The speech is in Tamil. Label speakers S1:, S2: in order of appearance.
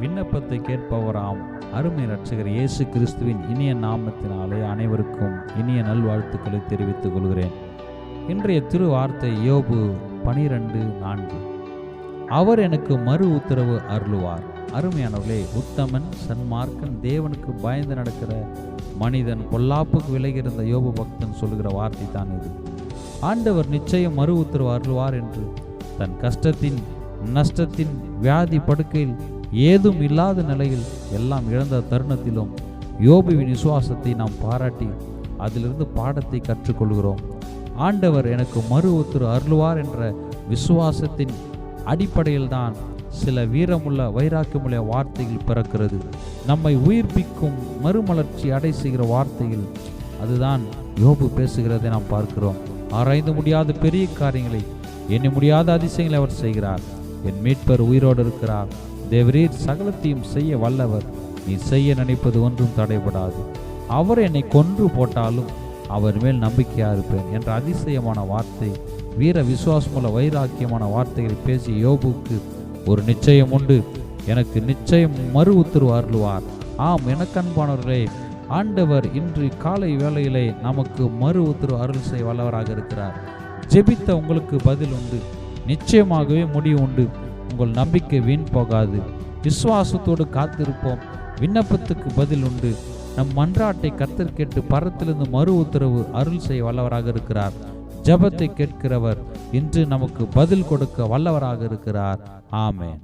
S1: விண்ணப்பத்தை கேட்பவராம். அருமை ரட்சகர் இயேசு கிறிஸ்துவின் இனிய நாமத்தினாலே அனைவருக்கும் இனிய நல்வாழ்த்துக்களை தெரிவித்துக் கொள்கிறேன். இன்றைய திருவார்த்தை யோபு பனிரெண்டு நான்கு. அவர் எனக்கு மறு உத்தரவு அருளுவார். அருமையானவர்களே உத்தமன் சன்மார்க்கன் தேவனுக்கு பயந்து நடக்கிற மனிதன் பொல்லாப்புக்கு விலகியிருந்த யோபு பக்தன் சொல்கிற வார்த்தை தான் இது. ஆண்டவர் நிச்சயம் மறு உத்தரவு அருள்வார் என்று தன் கஷ்டத்தின் நஷ்டத்தின் வியாதி படுக்கையில் ஏதும் இல்லாத நிலையில் எல்லாம் இழந்த தருணத்திலும் யோபுவின் விசுவாசத்தை நாம் பாராட்டி அதிலிருந்து பாடத்தை கற்றுக்கொள்கிறோம். ஆண்டவர் எனக்கு மறு ஒத்துரு அருள்வார் என்ற விசுவாசத்தின் அடிப்படையில் தான் சில வீரமுள்ள வைராக்கியமுள்ள வார்த்தைகள் பிறக்கிறது. நம்மை உயிர்ப்பிக்கும் மறுமலர்ச்சி அடை செய்கிற வார்த்தைகள் அதுதான் யோபு பேசுகிறதை நாம் பார்க்கிறோம். ஆராய்ந்து முடியாத பெரிய காரியங்களை எண்ணி முடியாத அதிசயங்களை அவர் செய்கிறார். என் மீட்பர் உயிரோடு இருக்கிறார். தேவரீர் சகலத்தையும் செய்ய வல்லவர். நீ செய்ய நினைப்பது ஒன்றும் தடைபடாது. அவர் என்னை கொன்று போட்டாலும் அவர் மேல் நம்பிக்கையாக இருப்பேன் என்ற அதிசயமான வார்த்தை வீர விசுவாசமுள்ள வைராக்கியமான வார்த்தைகளை பேசிய யோபுக்கு ஒரு நிச்சயம் உண்டு. எனக்கு நிச்சயம் மறு உத்தரவு அருளுவார். ஆம் எனக்கன்பானவர்களே ஆண்டவர் இன்று காலை வேளையிலே நமக்கு மறு உத்தரவு அருள் செய்ய வல்லவராக இருக்கிறார். ஜெபித்த உங்களுக்கு பதில் உண்டு. நிச்சயமாகவே முடிவு உண்டு. உங்கள் நம்பிக்கை வீண் போகாது. விசுவாசத்தோடு காத்திருப்போம். விண்ணப்பத்துக்கு பதில் உண்டு. நம் மன்றாட்டை கத்தர் கேட்டு பரத்திலிருந்து மறு உத்தரவு அருள் செய்ய வல்லவராக இருக்கிறார். ஜபத்தை கேட்கிறவர் இன்று நமக்கு பதில் கொடுக்க வல்லவராக இருக்கிறார். ஆமேன்.